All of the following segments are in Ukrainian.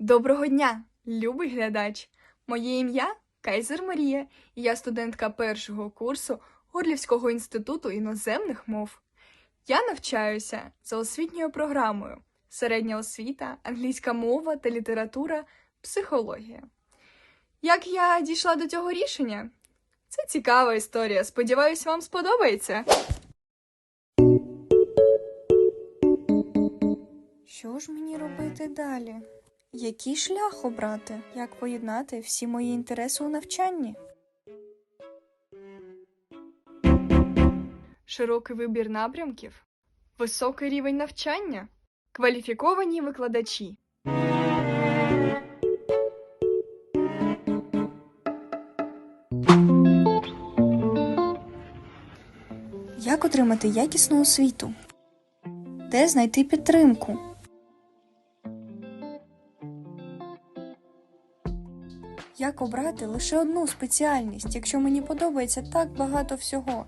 Доброго дня, любий глядач! Моє ім'я Кайзер Марія, і я студентка першого курсу Горлівського інституту іноземних мов. Я навчаюся за освітньою програмою середня освіта, англійська мова та література, психологія. Як я дійшла до цього рішення? Це цікава історія. Сподіваюсь, вам сподобається. Що ж мені робити далі? Який шлях обрати? Як поєднати всі мої інтереси у навчанні? Широкий вибір напрямків, високий рівень навчання, кваліфіковані викладачі. Як отримати якісну освіту? Де знайти підтримку? Як обрати лише одну спеціальність, якщо мені подобається так багато всього?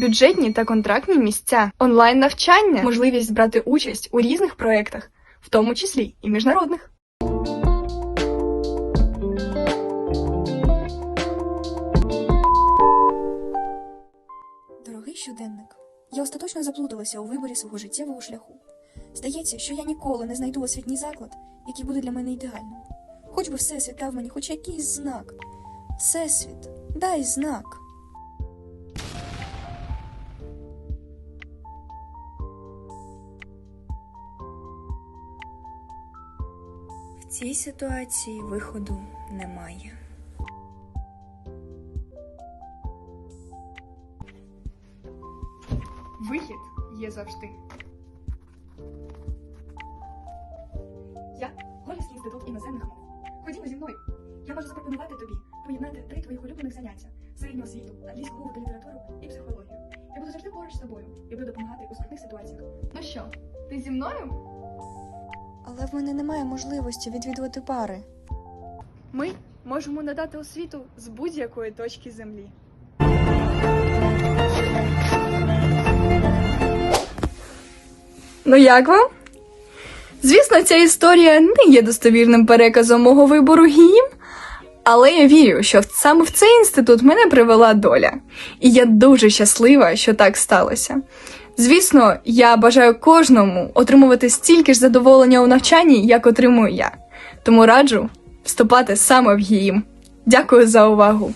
Бюджетні та контрактні місця, онлайн навчання, можливість брати участь у різних проєктах, в тому числі і міжнародних. Дорогий щоденник, я остаточно заплуталася у виборі свого життєвого шляху. Здається, що я ніколи не знайду освітній заклад, який буде для мене ідеальним. Хоч би всесвіт дав мені хоч якийсь знак. Всесвіт, дай знак. В цій ситуації виходу немає. Вихід є завжди. Я Голівський інститут іноземних мов. Ходімо зі мною. Я можу запропонувати тобі поєднати три твоїх улюблених заняття: середню освіту, англійську мову та літературу і психологію. Я буду завжди поруч з тобою і буду допомагати у скрутних ситуаціях. Ну що, ти зі мною? Але в мене немає можливості відвідувати пари. Ми можемо надати освіту з будь-якої точки землі. Ну як вам? Звісно, ця історія не є достовірним переказом мого вибору гіїм, але я вірю, що саме в цей інститут мене привела доля. І я дуже щаслива, що так сталося. Звісно, я бажаю кожному отримувати стільки ж задоволення у навчанні, як отримую я. Тому раджу вступати саме в гіїм. Дякую за увагу!